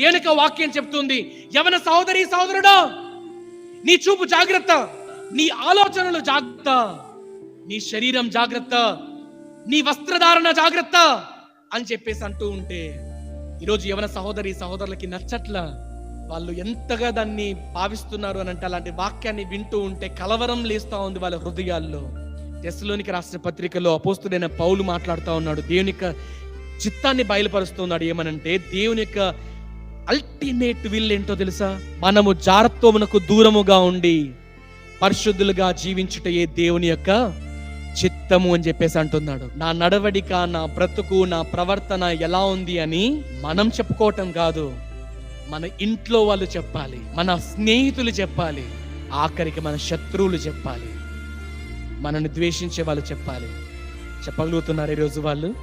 దేనిక వాక్యం చెప్తుంది? యవన సహోదరి సహోదరుడు నీ చూపు జాగ్రత్త నీ ఆలోచనలు జాగ్రత్త నీ శరీరం జాగ్రత్త నీ వస్త్రధారణ జాగ్రత్త అని చెప్పేసి అంటూ ఉంటే ఈరోజు యవన సహోదరి సహోదరులకి నచ్చట్ల వాళ్ళు ఎంతగా దాన్ని భావిస్తున్నారు అని అంటే అలాంటి వాక్యాన్ని వింటూ ఉంటే కలవరం లేస్తా ఉంది వాళ్ళ హృదయాల్లో. టెస్లోనికి రాసిన పత్రికలో అపోస్తుడైన పౌలు మాట్లాడుతూ ఉన్నాడు దేవుని యొక్క చిత్తాన్ని బయలుపరుస్తున్నాడు ఏమనంటే దేవుని యొక్క అల్టిమేట్ విల్ ఏంటో తెలుసా? మనము జారత్వమునకు దూరముగా ఉండి పరిశుద్ధులుగా జీవించుటయే దేవుని యొక్క చిత్తము అని చెప్పేసి అంటున్నాడు. నా నడవడిక నా బ్రతుకు నా ప్రవర్తన ఎలా ఉంది అని మనం చెప్పుకోవటం కాదు. మన ఇంట్లో వాళ్ళు చెప్పాలి మన స్నేహితులు చెప్పాలి ఆఖరికి మన శత్రువులు చెప్పాలి మనల్ని ద్వేషించే వాళ్ళు చెప్పాలి. చెప్పగలుగుతున్నారు ఈరోజు వాళ్ళు?